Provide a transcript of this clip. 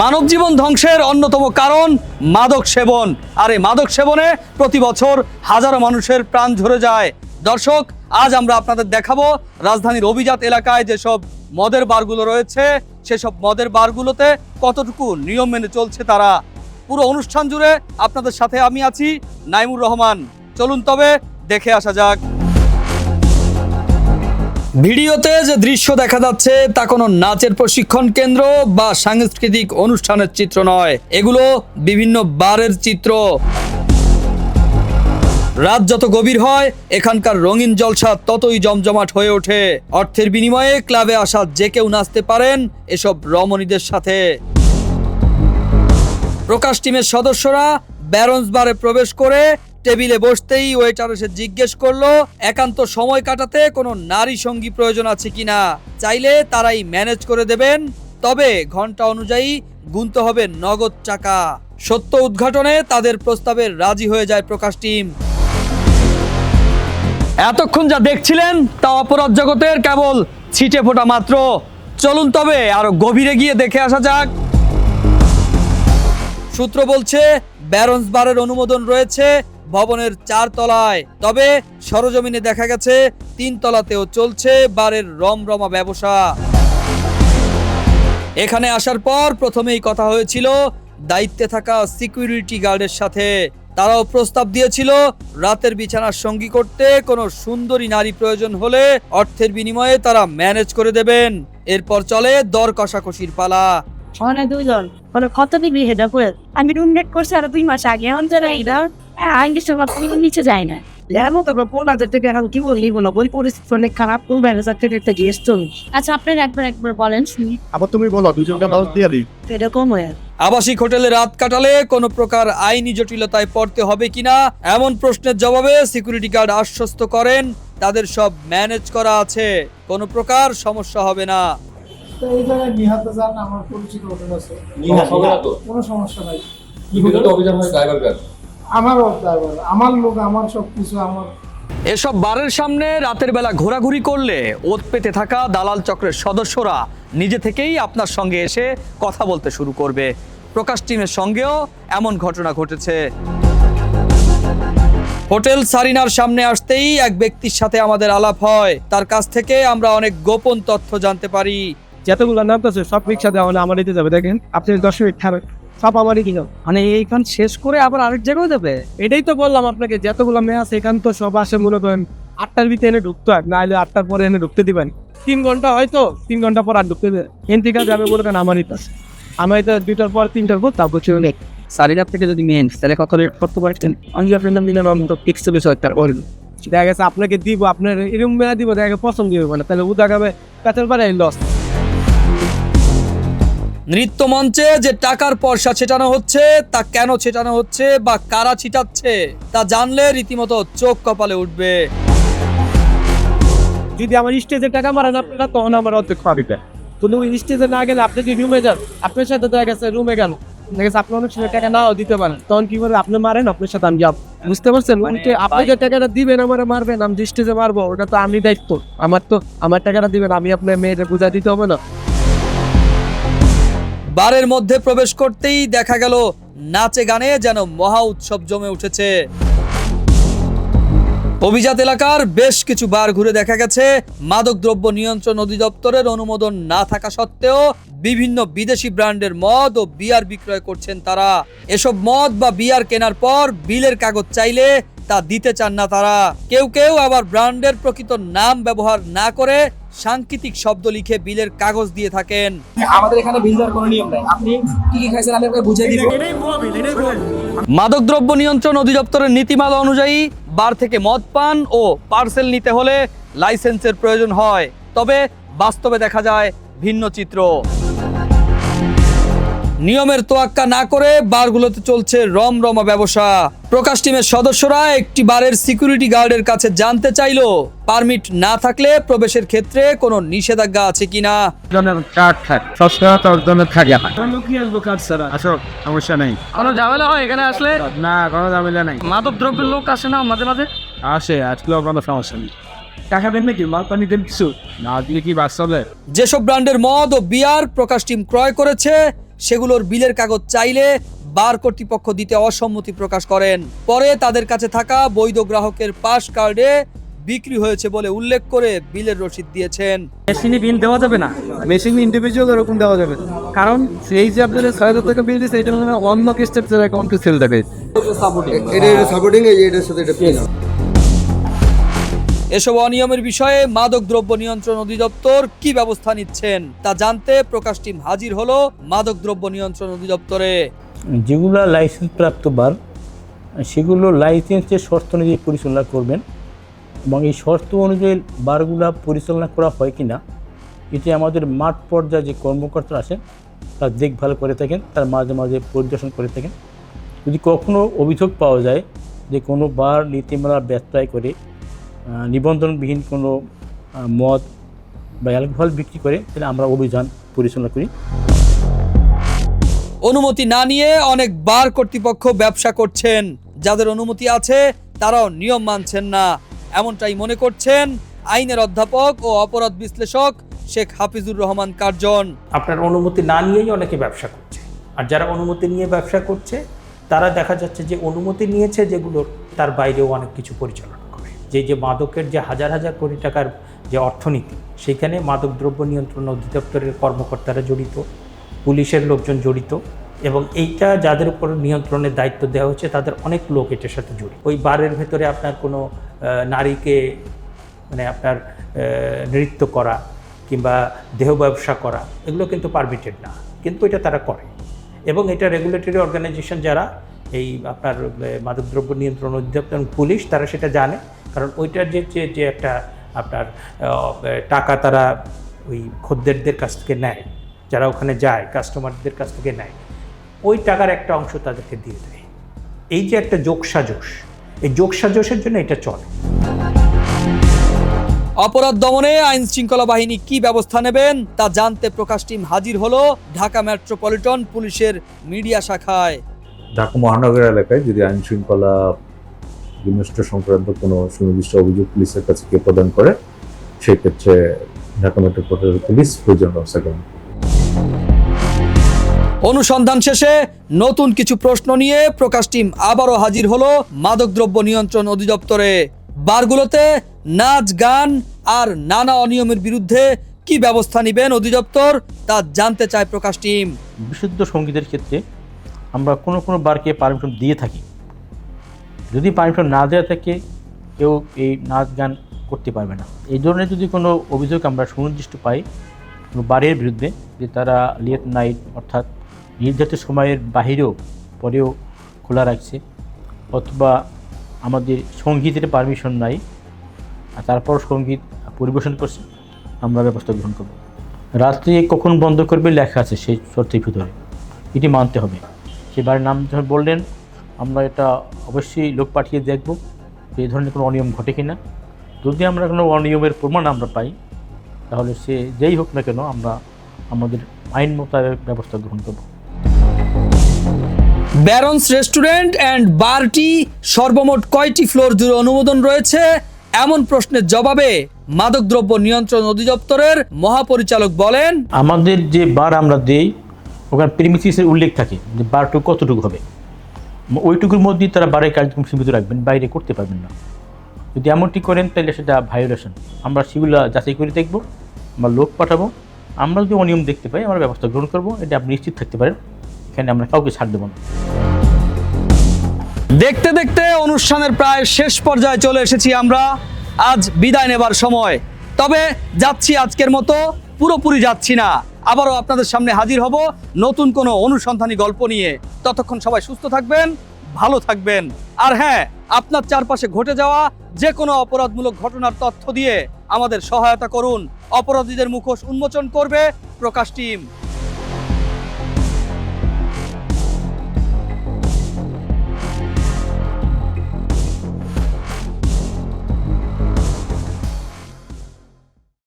মানব জীবন ধ্বংসের অন্যতম কারণ মাদক সেবন। আর এই মাদক সেবনে প্রতি বছর হাজারো মানুষের প্রাণ ঝরে যায়। দর্শক, আজ আমরা আপনাদের দেখাবো রাজধানীর অভিজাত এলাকায় যেসব মদের বারগুলো রয়েছে, সেসব মদের বারগুলোতে কতটুকু নিয়ম মেনে চলছে তারা? পুরো অনুষ্ঠান জুড়ে আপনাদের সাথে আমি আছি নাইমুর রহমান। চলুন তবে দেখে আসা যাক। ভিডিওতে যে দৃশ্য দেখা যাচ্ছে, তা কোনো নাচের প্রশিক্ষণ কেন্দ্র বা সাংস্কৃতিক অনুষ্ঠানের চিত্র নয়। এগুলো বিভিন্ন বারের চিত্র। রাত যত গভীর হয়, এখানকার রঙিন জলসা ততই জমজমাট হয়ে ওঠে। অর্থের বিনিময়ে ক্লাবে আসা যে কেউ নাচতে পারেন এসব রমণীদের সাথে। প্রকাশ টিমের সদস্যরা ব্যারন্স বারে প্রবেশ করে টেবিলে বসতেই ওয়েটার এসে জিজ্ঞেস করল, একান্ত সময় কাটাতে কোনো নারী সঙ্গী প্রয়োজন আছে কিনা চাইলে তারাই ম্যানেজ করে দেবেন। তবে ঘণ্টা অনুযায়ী গুনতে হবে নগদ টাকা। সত্য উদ্ঘাটনে তাদের প্রস্তাবে রাজি হয়ে যায় প্রকাশ টিম। এতক্ষণ যা দেখছিলেন, তা অপরাধ জগতের কেবল ছিটে ফোটা মাত্র। চলুন তবে আরও গভীরে গিয়ে দেখে আসা যাক। সূত্র বলছে, ব্যারন্স বারের অনুমোদন রয়েছে ভবনের চার তলায় তবে সরজমিনে দেখা গেছে তিন তলাতেও চলছে বারের রমরমা ব্যবসা। এখানে আসার পর প্রথমেই কথা হয়েছিল দায়িত্বে থাকা সিকিউরিটি গার্ডের সাথে। তারাও প্রস্তাব দিয়েছিল রাতের বিছানার সঙ্গী করতে কোনো সুন্দরী নারী প্রয়োজন হলে অর্থের বিনিময়ে তারা ম্যানেজ করে দেবেন। এরপর চলে দর কষাকষির পালা। দুইজন কত ডিগ্রি হেডা করে। আমি রুম ডেট করছি আর দুই মাস আগে এখন জানা নিচে না। হয়ে। আবাসিক হোটেলে রাত কাটালে কোন প্রকার আইনি জটিলতায় পড়তে হবে কিনা এমন প্রশ্নের জবাবে সিকিউরিটি গার্ড আশ্বস্ত করেন তাদের সব ম্যানেজ করা আছে। কোন প্রকার সমস্যা হবে না। তো এই জায়গায় নিহাতে যান আমার পরিচিত হোটেল আছে। কোনো সমস্যা নাই। আমারও ড্রাইভার আমার লোক আমার সব কিছু আমার এসব বারের সামনে রাতের বেলা ঘোরাঘুরি করলে ওত পেতে থাকা দালাল চক্রের সদস্যরা নিজে থেকেই আপনার সঙ্গে এসে কথা বলতে শুরু করবে। প্রকাশ টিমের সঙ্গেও এমন ঘটনা ঘটেছে। হোটেল সারিনার সামনে আসতেই এক ব্যক্তির সাথে আমাদের আলাপ হয়। তার কাছ থেকে আমরা অনেক গোপন তথ্য জানতে পারি। যতগুলো নাম আছে সব রিক্সা দেওয়া আমার দিতে যাবে। দেখেন আপনি দশ মিনিট থাকবেন সব আমারই কিনো মানে এইখান শেষ করে আবার আরেক জায়গায় যাবে? এটাই তো বললাম আপনাকে যতগুলো মেয়ে আছে এখান তো সব আসে মনে করেন আটটার ভিতরে এনে ঢুকতে হয় নাহলে আটটার পরে এনে ঢুকতে দিবেন। তিন ঘণ্টা হয়তো তিন ঘণ্টা পর আর ঢুকতে দেবে এন থেকে যাবে বলে কেন আমারই কাছে আমার এটা দুইটার পর তিনটার পর তারপর চলে সারিনার থেকে যদি মেন তাহলে কত রেট করতে পারতেন আমি আপনার নাম দিলাম আমি তো ফিক্স বিষয় তার পরে দেখা গেছে আপনাকে দিব আপনার এরকম মেলা দিব দেখা গেছে পছন্দ হবে না তাহলে ও দেখাবে কাছের পারে লস নৃত্য মঞ্চে যে টাকার পয়সা ছেটানো হচ্ছে তা কেন ছেটানো হচ্ছে বা কারা ছিটাচ্ছে তা জানলে রীতিমতো চোখ কপালে উঠবে। যদি আমার স্টেজে টাকা মারেন আপনারা তখন আমার অর্ধেক পাবিবে কিন্তু ওই স্টেজে না গেলে আপনি যদি রুমে যান আপনার সাথে দেখা গেছে রুমে গেল। দেখা গেছে আপনি অনেক সময় টাকা নাও দিতে পারেন। তখন কি করে আপনি মারেন আপনার সাথে আমি যাব। বুঝতে পারছেন? ওইটা আপনি যে টাকাটা দিবেন আমার মারবেন আমি স্টেজে মারবো ওটা তো আমি দায়িত্ব। আমার তো আমার টাকাটা দিবেন আমি আপনার মেয়েটা বুঝা দিতে হবে না। বারের মধ্যে প্রবেশ করতেই দেখা গেল নাচে গানে যেন মহা উৎসব জমে উঠেছে। অভিজাত এলাকার বেশ কিছু বার ঘুরে দেখা গেছে। মাদকদ্রব্য নিয়ন্ত্রণ অধিদপ্তরের অনুমোদন না থাকা সত্ত্বেও বিভিন্ন বিদেশি ব্র্যান্ডের মদ ও বিয়ার বিক্রয় করছেন তারা। এসব মদ বা বিয়ার কেনার পর বিলের কাগজ চাইলে তা দিতে চান না তারা। কেউ কেউ আবার ব্র্যান্ডের প্রকৃত নাম ব্যবহার না করে সাংকেতিক শব্দ লিখে বিলের কাগজ দিয়ে থাকেন। আমাদের এখানে বিল দেওয়ার কোনো নিয়ম নাই। আপনি কি কি খাইছেন আমি আপনাকে বুঝিয়ে দিব। মাদকদ্রব্য নিয়ন্ত্রণ অধিদপ্তরের নীতিমালা অনুযায়ী বার থেকে মদ পান ও পার্সেল নিতে হলে লাইসেন্সের প্রয়োজন হয়। তবে বাস্তবে দেখা যায় ভিন্ন চিত্র। নিয়মের তোয়াক্কা না করে বারগুলোতে চলছে রমরমা ব্যবসা। প্রকাশ টিমের সদস্যরা একটি বারের সিকিউরিটি গার্ডের কাছে জানতে চাইলো পারমিট না থাকলে প্রবেশের ক্ষেত্রে কোনো নিষেধাজ্ঞা আছে কিনা? জনের কার্ড থাকে সবসময় দশ জনের থাকে কি আসব কার্ড ছাড়া। আসো সমস্যা নেই। কোনো ঝামেলা হয় এখানে আসলে? না কোনো ঝামেলা নাই। মাদক দ্রব্যের লোক আসে না মাঝে মাঝে? আসে কোনো সমস্যা নেই। টাকা দেন নাকি? মাল পানি দেন কিছু? না দিলে কি বাস চলে যেসব ব্র্যান্ডের মদ ও বিয়ার প্রকাশ টিম ক্রয় করেছে সেগুলোর বিলের কাগজ চাইলে বার কর্তৃপক্ষ দিতে অসম্মতি প্রকাশ করেন। পরে তাদের কাছে থাকা বৈধ গ্রাহকের পাস কার্ডে বিক্রি হয়েছে বলে উল্লেখ করে বিলের রসিদ দিয়েছেন। মেশিনে বিল দেওয়া যাবে না? মেশিন ইন্ডিভিজুয়াল এরকম দেওয়া যাবে কারণ? সেই যে আপনাদের ছয় হাজার টাকা বিল দিচ্ছে এটা অন্য স্টেপসের অ্যাকাউন্টে সেল দেবে এটা এটা সাপোর্টিং এই এটার সাথে এটা এসব অনিয়মের বিষয়ে মাদক দ্রব্য নিয়ন্ত্রণ অধিদপ্তর কি ব্যবস্থা নিচ্ছেন তা জানতে প্রকাশ টিম হাজির হলো মাদক দ্রব্য নিয়ন্ত্রণ অধিদপ্তরে। যেগুলো লাইসেন্স প্রাপ্ত বার সেগুলো লাইসেন্সের শর্ত অনুযায়ী পরিচালনা করবেন এবং এই শর্ত অনুযায়ী বারগুলা পরিচালনা করা হয় কি না এটি আমাদের মাঠ পর্যায়ে যে কর্মকর্তা আছেন, তার দেখভাল করে থাকেন, তার মাঝে মাঝে পরিদর্শন করে থাকেন। যদি কখনো অভিযোগ পাওয়া যায় যে কোনো বার নীতিমালা ব্যত্যয় করে নিবন্ধনবিহীন কোনো মদ বা অ্যালকোহল বিক্রি করে তাহলে আমরা অভিযান পরিচালনা করি। অনুমতি না নিয়ে অনেক বার কর্তৃপক্ষ ব্যবসা করছেন। যাদের অনুমতি আছে তারাও নিয়ম মানছেন না। এমনটাই মনে করছেন আইনের অধ্যাপক ও অপরাধ বিশ্লেষক শেখ হাফিজুর রহমান কার্জন। আপনার অনুমতি না নিয়েই অনেকে ব্যবসা করছে। আর যারা অনুমতি নিয়ে ব্যবসা করছে তারা দেখা যাচ্ছে যে অনুমতি নিয়েছে যেগুলোর তার বাইরেও অনেক কিছু পরিচালনা। যে যে মাদকের যে হাজার হাজার কোটি টাকার যে অর্থনীতি, সেখানে মাদকদ্রব্য নিয়ন্ত্রণ অধিদপ্তরের কর্মকর্তারা জড়িত, পুলিশের লোকজন জড়িত এবং এইটা যাদের উপর নিয়ন্ত্রণের দায়িত্ব দেওয়া হচ্ছে তাদের অনেক লোক এটার সাথে জড়িত। ওই বারের ভেতরে আপনার কোনো নারীকে মানে আপনার নৃত্য করা কিংবা দেহ ব্যবসা করা, এগুলো কিন্তু পারমিটেড না। কিন্তু এটা তারা করে। এবং এটা রেগুলেটরি অর্গানাইজেশন যারা এই আপনার মাদকদ্রব্য নিয়ন্ত্রণ অধিদপ্তর পুলিশ, তারা সেটা জানে। কারণ ওইটার যে যে একটা আপনার টাকা তারা ওই খদ্দেরদের কাছ থেকে নেয়, যারা ওখানে যায়, কাস্টমারদের কাছ থেকে নেয়, ওই টাকার একটা অংশ তাদেরকে দিয়ে দেয়। এই যে একটা যোগসাজশ, এই যোগসাজশের জন্য এটা চলে। অপরাধ দমনে আইন শৃঙ্খলা বাহিনী কি ব্যবস্থা নেবেন, তা জানতে প্রকাশ টিম হাজির হলো ঢাকা মেট্রোপলিটন পুলিশের মিডিয়া শাখায়। ঢাকা মহানগর এলাকায় যদি আইন শৃঙ্খলা বিনষ্ট সংক্রান্ত কোনো সুনির্দিষ্ট অভিযোগ পুলিশের কাছে কেউ প্রদান করে সেক্ষেত্রে ঢাকা মেট্রোপলিটন পুলিশ প্রয়োজন ব্যবস্থা গ্রহণ অনুসন্ধান শেষে নতুন কিছু প্রশ্ন নিয়ে প্রকাশ টিম আবারও হাজির হলো মাদকদ্রব্য নিয়ন্ত্রণ অধিদপ্তরে। বারগুলোতে নাচ গান আর নানা অনিয়মের বিরুদ্ধে কি ব্যবস্থা নেবেন অধিদপ্তর তা জানতে চায় প্রকাশ টিম। বিশুদ্ধ সঙ্গীতের ক্ষেত্রে আমরা কোনো কোনো বারকে পারমিশন দিয়ে থাকি। যদি পারমিশন না দেওয়া থাকে, কেউ এই নাচ গান করতে পারবে না। এই ধরনের যদি কোনো অভিযোগ আমরা সুনির্দিষ্ট পাই, কোনো বারের বিরুদ্ধে, যে তারা লেট নাইট অর্থাৎ নির্ধারিত সময়ের বাহিরেও, পরেও খোলা রাখছে, অথবা আমাদের সঙ্গীতের পারমিশন নাই, আর তারপর সংগীত পরিবেশন করছে, আমরা ব্যবস্থা গ্রহণ করব। রাত্রে কখন বন্ধ করবে লেখা আছে সেই শর্তের ভিতরে। এটি মানতে হবে। সেবার নাম যখন বললেন আমরা এটা অবশ্যই লোক পাঠিয়ে দেখব যে এই ধরনের কোনো অনিয়ম ঘটে কিনা। যদি আমরা কোনো অনিয়মের প্রমাণ আমরা পাই তাহলে সে যেই হোক না কেন আমরা আমাদের আইন মোতাবেক ব্যবস্থা গ্রহণ করব। ব্যারন্স রেস্টুরেন্ট অ্যান্ড বারটি সর্বমোট কয়টি ফ্লোর জুড়ে অনুমোদন রয়েছে? এমন প্রশ্নের জবাবে মাদকদ্রব্য নিয়ন্ত্রণ অধিদপ্তরের মহাপরিচালক বলেন আমাদের যে বার আমরা দেই ওখানে প্রিমিসিসের উল্লেখ থাকে যে বারটুকু কতটুকু হবে। ওইটুকুর মধ্যেই তারা বারের কার্যক্রম সীমিত রাখবেন, বাইরে করতে পারবেন না। যদি এমনটি করেন, তাহলে সেটা ভায়োলেশন আমরা সেগুলো যাচাই করে দেখব, আমরা লোক পাঠাবো, আমরা যদি অনিয়ম দেখতে পাই, আমরা ব্যবস্থা গ্রহণ করব, এটা আপনি নিশ্চিত থাকতে পারেন, এখানে আমরা কাউকে ছাড় দেবো না। দেখতে দেখতে অনুষ্ঠানের প্রায় শেষ পর্যায়ে চলে এসেছি আমরা। আজ বিদায় নেবার সময়। তবে যাচ্ছি আজকের মতো, পুরোপুরি যাচ্ছি না। আবারও আপনাদের সামনে হাজির হব নতুন কোনো অনুসন্ধানী গল্প নিয়ে। ততক্ষণ সবাই সুস্থ থাকবেন, ভালো থাকবেন। আর হ্যাঁ আপনার চারপাশে ঘটে যাওয়া যে কোনো অপরাধমূলক ঘটনার তথ্য দিয়ে আমাদের সহায়তা করুন। অপরাধীদের মুখোশ উন্মোচন করবে প্রকাশ টিম।